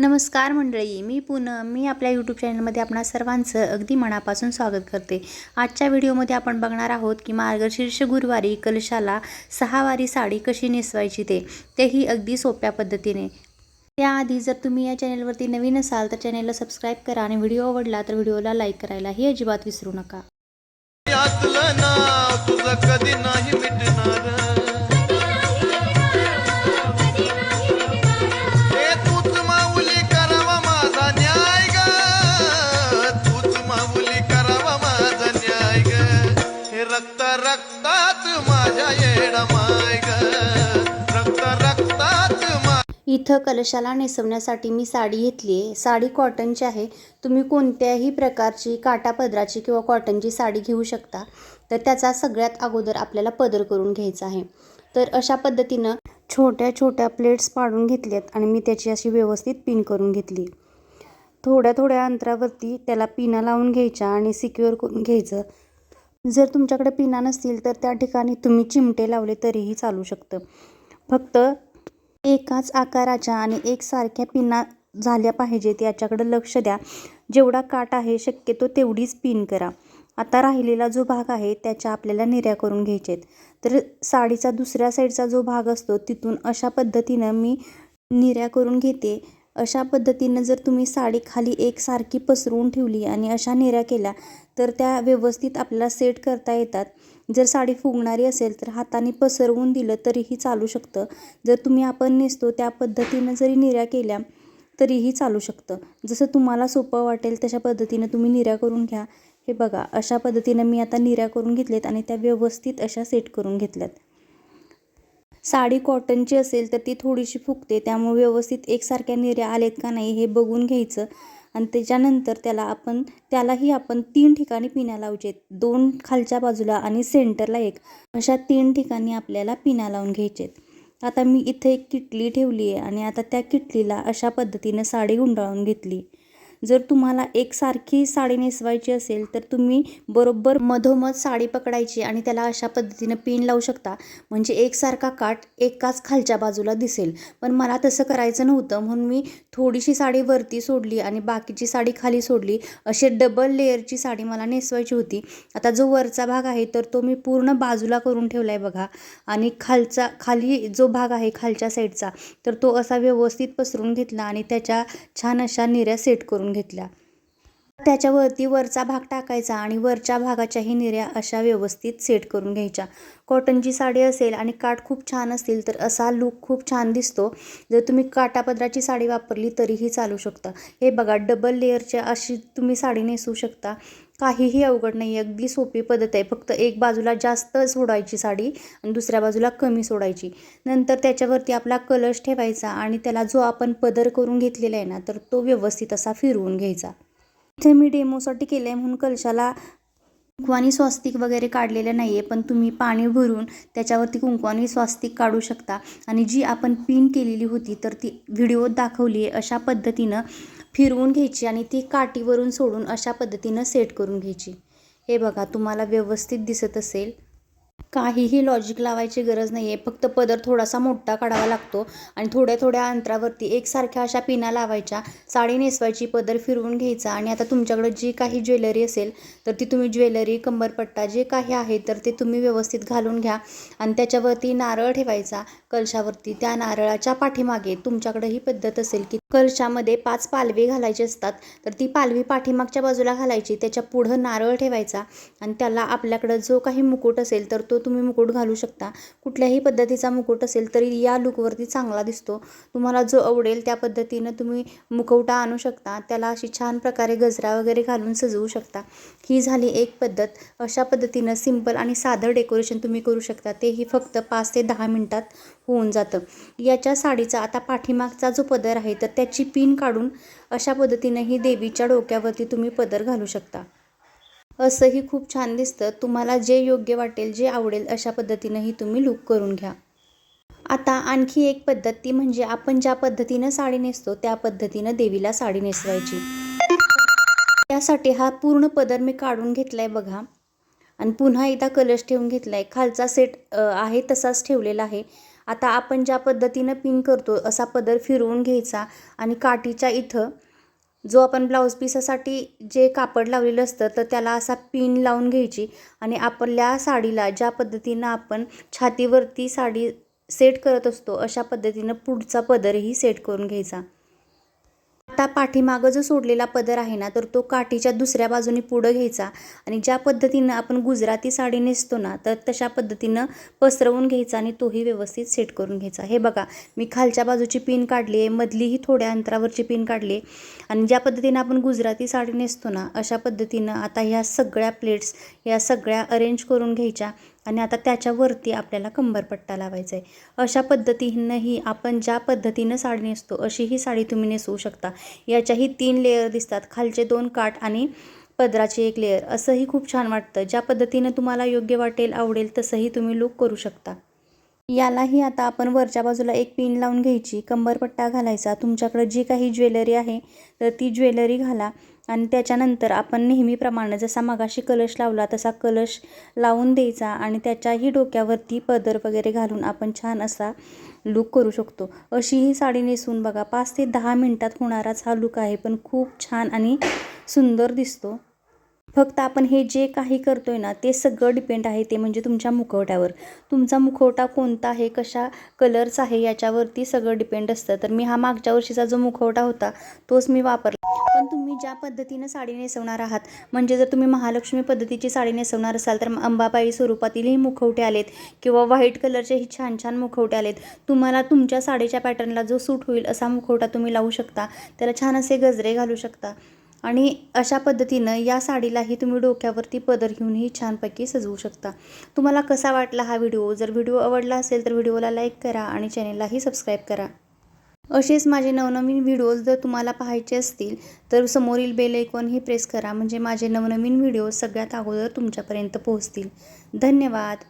नमस्कार मंडळी मी पूनम. मी आपल्या यूट्यूब चॅनलमध्ये आपणा सर्वांचं अगदी मनापासून स्वागत करते. आजच्या व्हिडिओमध्ये आपण बघणार आहोत की मार्गशीर्ष गुरुवारी कलशाला सहावारी साडी कशी नेसवायची ते तेही अगदी सोप्या पद्धतीने. त्याआधी जर तुम्ही या चॅनलवरती नवीन असाल तर चॅनलला सबस्क्राईब करा आणि व्हिडिओ आवडला तर व्हिडिओला लाईक करायलाही अजिबात विसरू नका. इथं कलशाला नेसवण्यासाठी मी साडी घेतली आहे. साडी कॉटनची आहे. तुम्ही कोणत्याही प्रकारची काटा पदराची किंवा कॉटनची साडी घेऊ शकता. तर त्याचा सगळ्यात अगोदर आपल्याला पदर करून घ्यायचा आहे. तर अशा पद्धतीनं छोट्या छोट्या प्लेट्स पाडून घेतल्यात आणि मी त्याची अशी व्यवस्थित पिन करून घेतली. थोड्या थोड्या अंतरावरती त्याला पिना लावून घ्यायच्या आणि सिक्युअर करून घ्यायचं. जर तुमच्याकडे पिना नसतील तर त्या ठिकाणी तुम्ही चिमटे लावले तरीही चालू शकतं. फक्त एकाच आकाराच्या आणि एकसारख्या पिना झाल्या पाहिजेत याच्याकडे लक्ष द्या. जेवढा काट आहे शक्यतो तेवढीच पिन करा. आता राहिलेला जो भाग आहे त्याच्या आपल्याला निर्या करून घ्यायचे आहेत तर साडीचा दुसऱ्या साईडचा जो भाग असतो तिथून अशा पद्धतीनं मी निर्या करून घेते. अशा पद्धतीनं जर तुम्ही साडी खाली एकसारखी पसरवून ठेवली आणि अशा निऱ्या केल्या तर त्या व्यवस्थित आपल्याला सेट करता येतात. जर साडी फुगणारी असेल तर हाताने पसरवून दिलं तरीही चालू शकतं. जर तुम्ही आपण नेसतो त्या पद्धतीनं जरी निऱ्या केल्या तरीही चालू शकतं. जसं तुम्हाला सोपं वाटेल तशा पद्धतीनं तुम्ही निऱ्या करून घ्या. हे बघा अशा पद्धतीनं मी आता निऱ्या करून घेतल्यात आणि त्या व्यवस्थित अशा सेट करून घेतल्यात. साडी कॉटनची असेल तर ती थोडीशी फुगते. त्यामुळे व्यवस्थित एकसारख्या निर्या आलेत का नाही हे बघून घ्यायचं. आणि त्याच्यानंतर त्याला आपण त्यालाही आपण तीन ठिकाणी पिण्या लावचे दोन खालच्या बाजूला आणि सेंटरला एक. अशा तीन ठिकाणी आपल्याला पिण्या लावून घ्यायचेत. आता मी इथे एक किटली ठेवली आहे आणि आता त्या किटलीला अशा पद्धतीनं साडी गुंडाळून घेतली. जर तुम्हाला एकसारखी साडी नेसवायची असेल तर तुम्ही बरोबर मधोमध साडी पकडायची आणि त्याला अशा पद्धतीनं पिन लावू शकता. म्हणजे एकसारखा काठ एकाच खालच्या बाजूला दिसेल. पण मला तसं करायचं नव्हतं म्हणून मी थोडीशी साडी वरती सोडली आणि बाकीची साडी खाली सोडली. असे डबल लेअरची साडी मला नेसवायची होती. आता जो वरचा भाग आहे तर तो मी पूर्ण बाजूला करून ठेवला आहे बघा. आणि खालचा खाली जो भाग आहे खालच्या साईडचा तर तो असा व्यवस्थित पसरून घेतला आणि त्याच्या छान अशा निऱ्या सेट करून घेतल्या. त्याच्यावरती वरचा भाग टाकायचा आणि वरच्या भागाच्याही निर्या अशा व्यवस्थित सेट करून घ्यायच्या. कॉटनची साडी असेल आणि काठ खूप छान असतील तर असा लूक खूप छान दिसतो. जर तुम्ही काटापदराची साडी वापरली तरीही चालू शकता. हे बघा डबल लेअरच्या अशी तुम्ही साडी नेसू शकता. काहीही अवघड नाही अगदी सोपी पद्धत आहे. फक्त एक बाजूला जास्त सोडायची साडी आणि दुसऱ्या बाजूला कमी सोडायची. नंतर त्याच्यावरती आपला कलश ठेवायचा आणि त्याला जो आपण पदर करून घेतलेला आहे ना तर तो व्यवस्थित असा फिरवून घ्यायचा. इथे मी डेमोसाठी केलं आहे म्हणून कलशाला कुंकवानी स्वास्तिक वगैरे काढलेलं नाही आहे पण तुम्ही पाणी भरून त्याच्यावरती कुंकवानी स्वास्तिक काढू शकता. आणि जी आपण पिन केलेली होती तर ती व्हिडिओत दाखवली आहे अशा पद्धतीनं फिरवून घ्यायची आणि ती काठीवरून सोडून अशा पद्धतीनं सेट करून घ्यायची. हे बघा तुम्हाला व्यवस्थित दिसत असेल. काहीही लॉजिक लावायची गरज नाही आहे फक्त पदर थोडासा मोठा काढावा लागतो आणि थोड्या थोड्या अंतरावरती एकसारख्या अशा पिना लावायच्या. साडी नेसवायची पदर फिरवून घ्यायचा आणि आता तुमच्याकडं जी काही ज्वेलरी असेल तर ती तुम्ही ज्वेलरी कंबरपट्टा जे काही आहे तर ते तुम्ही व्यवस्थित घालून घ्या आणि त्याच्यावरती नारळ ठेवायचा कलशावरती. त्या नारळाच्या पाठीमागे तुमच्याकडं ही पद्धत असेल की कलशामध्ये पाच पालवी घालायची असतात तर ती पालवी पाठीमागच्या बाजूला घालायची त्याच्या पुढं नारळ ठेवायचा आणि त्याला आपल्याकडं जो काही मुकुट असेल तर तो तुम्ही मुकुट घालू शकता. कुठल्याही पद्धतीचा मुकुट असेल तरी या लुकवरती चांगला दिसतो. तुम्हाला जो आवडेल त्या पद्धतीनं तुम्ही मुखवटा आणू शकता. त्याला अशी छान प्रकारे गजरा वगैरे घालून सजवू शकता. ही झाली एक पद्धत. अशा पद्धतीनं सिंपल आणि साधं डेकोरेशन तुम्ही करू शकता. तेही फक्त पाच ते दहा मिनटात होऊन जातं. याच्या साडीचा आता पाठीमागचा जो पदर आहे तर त्याची पिन काढून अशा पद्धतीनं ही देवीच्या डोक्यावरती तुम्ही पदर घालू शकता. असंही खूप छान दिसतं. तुम्हाला जे योग्य वाटेल जे आवडेल अशा पद्धतीनंही तुम्ही लुक करून घ्या. आता आणखी एक पद्धत ती म्हणजे आपण ज्या पद्धतीनं साडी नेसतो त्या पद्धतीनं देवीला साडी नेसवायची. त्यासाठी हा पूर्ण पदर मी काढून घेतला आहे बघा. आणि पुन्हा एकदा कलश ठेवून घेतला आहे खालचा सेट आहे तसाच ठेवलेला आहे. आता आपण ज्या पद्धतीनं पिन करतो असा पदर फिरवून घ्यायचा आणि काठीच्या इथं जो आपण ब्लाऊज पिसासाठी जे कापड लावलेलं असतं तर त्याला असा पिन लावून घ्यायची आणि आपल्या साडीला ज्या पद्धतीनं आपण छातीवरती साडी सेट करत असतो अशा पद्धतीनं पुढचा पदरही सेट करून घ्यायचा. आता पाठीमागं जो सोडलेला पदर आहे ना तर तो काठीच्या दुसऱ्या बाजूने पुढं घ्यायचा. आणि ज्या पद्धतीनं आपण गुजराती साडी नेसतो ना तर तशा पद्धतीनं पसरवून घ्यायचा आणि तोही व्यवस्थित सेट करून घ्यायचा. हे बघा मी खालच्या बाजूची पिन काढली आहे मधलीही थोड्या अंतरावरची पिन काढली आहे. आणि ज्या पद्धतीनं आपण गुजराती साडी नेसतो ना अशा पद्धतीनं आता ह्या सगळ्या प्लेट्स ह्या सगळ्या अरेंज करून घ्यायच्या. आणि आता त्याच्यावरती आपल्याला कंबरपट्टा लावायचा आहे. अशा पद्धतीनंही आपण ज्या पद्धतीनं साडी नेसतो अशी ही साडी तुम्ही नेसवू शकता. याच्याही तीन लेअर दिसतात खालचे दोन काठ आणि पदराचे एक लेअर असंही खूप छान वाटतं. ज्या पद्धतीनं तुम्हाला योग्य वाटेल आवडेल तसंही तुम्ही लुक करू शकता. यालाही आता आपण वरच्या बाजूला एक पिन लावून घ्यायची. कंबरपट्टा घालायचा. तुमच्याकडं जी काही ज्वेलरी आहे तर ती ज्वेलरी घाला. आणि त्याच्यानंतर आपण नेहमीप्रमाणे जसा मगाशी कलश लावला तसा कलश लावून द्यायचा आणि त्याच्याही डोक्यावरती पदर वगैरे घालून आपण छान असा लुक करू शकतो. अशी ही साडी नेसून बघा पाच ते दहा मिनटात होणाराच हा लुक आहे. पण खूप छान आणि सुंदर दिसतो. फक्त आपण हे जे काही करतोय ना ते सगळं डिपेंड आहे ते म्हणजे तुमच्या मुखवट्यावर. तुमचा मुखवटा कोणता आहे कशा कलरचा आहे याच्यावरती सगळं डिपेंड असतं. तर मी हा मागच्या वर्षीचा जो मुखवटा होता तोच मी वापरला. पण तुम्ही ज्या पद्धतीनं साडी नेसवणार आहात म्हणजे जर तुम्ही महालक्ष्मी पद्धतीची साडी नेसवणार असाल तर अंबाबाई स्वरूपातीलही मुखवटे आलेत किंवा व्हाईट कलरचेही छान छान मुखवटे आलेत तुम्हाला तुमच्या साडीच्या पॅटर्नला जो सूट होईल असा मुखवटा तुम्ही लावू शकता. त्याला छान असे गजरे घालू शकता. आणि अशा पद्धतीनं या साडीलाही तुम्ही डोक्यावरती पदर घेऊनही छानपैकी सजवू शकता. तुम्हाला कसा वाटला हा व्हिडिओ? जर व्हिडिओ आवडला असेल तर व्हिडिओला लाईक करा आणि चॅनेललाही सबस्क्राईब करा. असेच माझे नवनवीन व्हिडिओज जर तुम्हाला पाहायचे असतील तर समोरील बेल ऐकॉनही प्रेस करा म्हणजे माझे नवनवीन व्हिडिओ सगळ्यात अगोदर तुमच्यापर्यंत पोहोचतील. धन्यवाद.